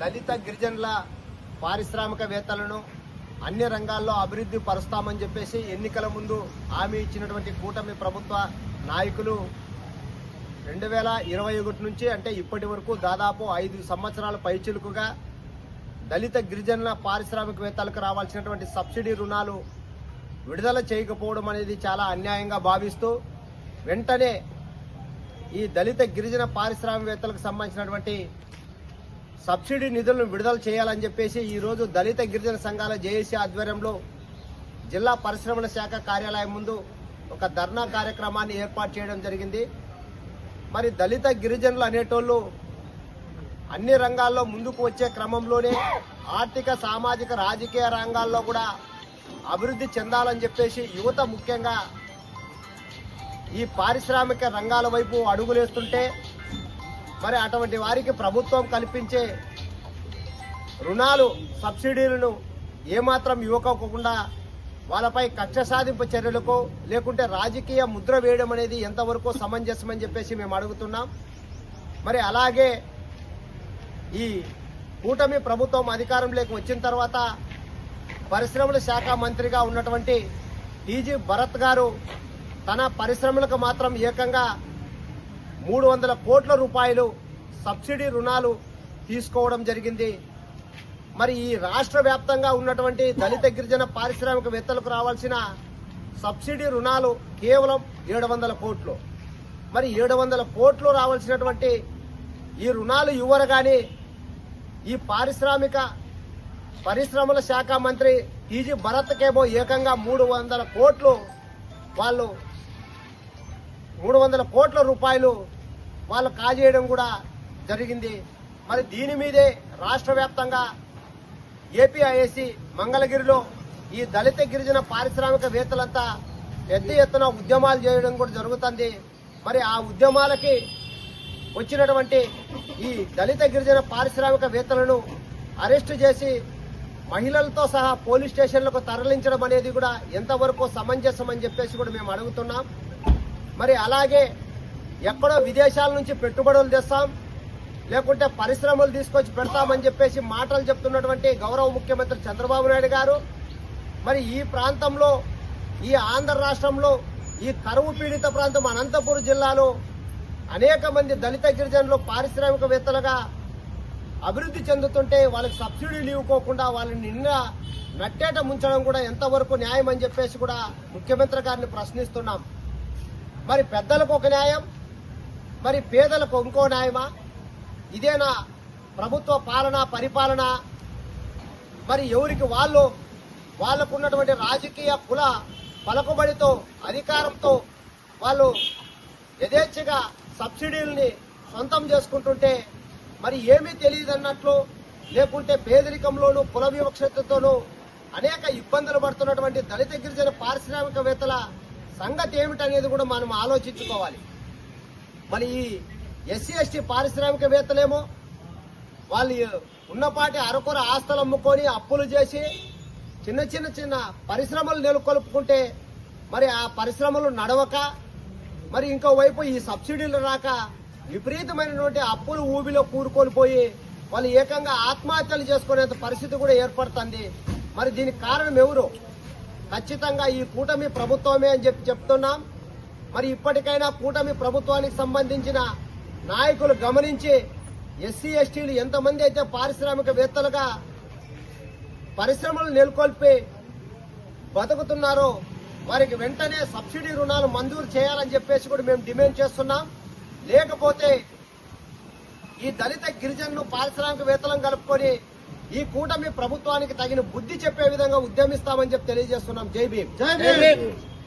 దళిత గిరిజనుల పారిశ్రామికవేత్తలను అన్ని రంగాల్లో అభివృద్ధి పరుస్తామని చెప్పేసి ఎన్నికల ముందు హామీ ఇచ్చినటువంటి కూటమి ప్రభుత్వ నాయకులు రెండు వేల ఇరవై ఒకటి నుంచి అంటే ఇప్పటి వరకు దాదాపు ఐదు సంవత్సరాల పైచిలుకుగా దళిత గిరిజనుల పారిశ్రామికవేత్తలకు రావాల్సినటువంటి సబ్సిడీ రుణాలు విడుదల చేయకపోవడం అనేది చాలా అన్యాయంగా భావిస్తూ వెంటనే ఈ దళిత గిరిజన పారిశ్రామికవేత్తలకు సంబంధించినటువంటి సబ్సిడీ నిధులను విడుదల చేయాలని చెప్పేసి ఈరోజు దళిత గిరిజన సంఘాల జేఏసీ ఆధ్వర్యంలో జిల్లా పరిశ్రమల శాఖ కార్యాలయం ముందు ఒక ధర్నా కార్యక్రమాన్ని ఏర్పాటు చేయడం జరిగింది. మరి దళిత గిరిజనులు అనేటోళ్ళు అన్ని రంగాల్లో ముందుకు వచ్చే క్రమంలోనే ఆర్థిక సామాజిక రాజకీయ రంగాల్లో కూడా అభివృద్ధి చెందాలని చెప్పేసి యువత ముఖ్యంగా ఈ పారిశ్రామిక రంగాల వైపు అడుగులేస్తుంటే మరి అటువంటి వారికి ప్రభుత్వం కల్పించే రుణాలు సబ్సిడీలను ఏమాత్రం ఇవ్వకోకుండా వాళ్ళపై కక్ష సాధింపు చర్యలకు లేకుంటే రాజకీయ ముద్ర వేయడం అనేది ఎంతవరకు సమంజసమని చెప్పేసి మేము అడుగుతున్నాం. మరి అలాగే ఈ కూటమి ప్రభుత్వం అధికారంలోకి వచ్చిన తర్వాత పరిశ్రమల శాఖ మంత్రిగా ఉన్నటువంటి టీజీ భరత్ గారు తన పరిశ్రమలకు మాత్రం ఏకంగా మూడు వందల కోట్ల రూపాయలు సబ్సిడీ రుణాలు తీసుకోవడం జరిగింది. మరి ఈ రాష్ట్ర వ్యాప్తంగా ఉన్నటువంటి దళిత గిరిజన పారిశ్రామికవేత్తలకు రావాల్సిన సబ్సిడీ రుణాలు కేవలం ఏడు వందల కోట్లు. మరి ఏడు వందల కోట్లు రావాల్సినటువంటి ఈ రుణాలు ఇవ్వరు కానీ ఈ పారిశ్రామిక పరిశ్రమల శాఖ మంత్రి టీజీ భరత్కేమో ఏకంగా మూడు వందల కోట్లు వాళ్ళు మూడు వందల కోట్ల రూపాయలు వాళ్ళు కాజేయడం కూడా జరిగింది. మరి దీని మీదే రాష్ట్ర వ్యాప్తంగా ఏపీఐఏసి మంగళగిరిలో ఈ దళిత గిరిజన పారిశ్రామికవేత్తలంతా పెద్ద ఎత్తున ఉద్యమాలు చేయడం కూడా జరుగుతుంది. మరి ఆ ఉద్యమాలకి వచ్చినటువంటి ఈ దళిత గిరిజన పారిశ్రామికవేత్తలను అరెస్టు చేసి మహిళలతో సహా పోలీస్ స్టేషన్లకు తరలించడం అనేది కూడా ఎంతవరకు సమంజసం అని చెప్పేసి కూడా మేము అడుగుతున్నాం. మరి అలాగే ఎక్కడో విదేశాల నుంచి పెట్టుబడులు తెస్తాం లేకుంటే పరిశ్రమలు తీసుకొచ్చి పెడతామని చెప్పేసి మాటలు చెప్తున్నటువంటి గౌరవ ముఖ్యమంత్రి చంద్రబాబు నాయుడు గారు. మరి ఈ ప్రాంతంలో ఈ ఆంధ్ర రాష్ట్రంలో ఈ కరువు పీడిత ప్రాంతం అనంతపురం జిల్లాలో అనేక మంది దళిత గిరిజనులు పారిశ్రామికవేత్తలుగా అభివృద్ధి చెందుతుంటే వాళ్ళకి సబ్సిడీలు ఇవ్వకోకుండా వాళ్ళని నిన్న నట్టేట ముంచడం కూడా ఎంతవరకు న్యాయం అని చెప్పేసి కూడా ముఖ్యమంత్రి గారిని ప్రశ్నిస్తున్నాం. మరి పెద్దలకు ఒక న్యాయం మరి పేదలకు ఇంకో న్యాయమా? ఇదేనా ప్రభుత్వ పాలన పరిపాలన? మరి ఎవరికి వాళ్ళు వాళ్ళకున్నటువంటి రాజకీయ కుల పలకబడితో అధికారంతో వాళ్ళు యథేచ్ఛగా సబ్సిడీలని సొంతం చేసుకుంటుంటే మరి ఏమీ తెలియదు అన్నట్లు లేకుంటే పేదరికంలోనూ కుల వివక్షతతోనూ అనేక ఇబ్బందులు పడుతున్నటువంటి దళిత గిరిజన పారిశ్రామికవేత్తల సంగతి ఏమిటనేది కూడా మనం ఆలోచించుకోవాలి. మరి ఈ ఎస్సీ ఎస్టీ పారిశ్రామికవేత్తలేమో వాళ్ళు ఉన్నపాటి అరకొర ఆస్తులు అమ్ముకొని అప్పులు చేసి చిన్న చిన్న చిన్న పరిశ్రమలు నెలకొల్పుకుంటే మరి ఆ పరిశ్రమలు నడవక మరి ఇంకో వైపు ఈ సబ్సిడీలు రాక విపరీతమైనటువంటి అప్పులు ఊబిలో కూరుకొని పోయి వాళ్ళు ఏకంగా ఆత్మహత్యలు చేసుకునేంత పరిస్థితి కూడా ఏర్పడుతుంది. మరి దీనికి కారణం ఎవరు? ఖచ్చితంగా ఈ కూటమి ప్రభుత్వమే అని చెప్పి చెప్తున్నాం. మరి ఇప్పటికైనా కూటమి ప్రభుత్వానికి సంబంధించిన నాయకులు గమనించి ఎస్సీ ఎస్టీలు ఎంతమంది అయితే పారిశ్రామికవేత్తలుగా పరిశ్రమలు నెలకొల్పి బతుకుతున్నారో వారికి వెంటనే సబ్సిడీ రుణాలు మంజూరు చేయాలని చెప్పేసి కూడా మేము డిమాండ్ చేస్తున్నాం. లేకపోతే ఈ దళిత గిరిజనులు పారిశ్రామికవేత్తలను కలుపుకొని ఈ కూటమి ప్రభుత్వానికి తగిన బుద్ధి చెప్పే విధంగా ఉద్యమిస్తామని చెప్పి తెలియజేస్తున్నాం. జై భీమ్. జై భీమ్.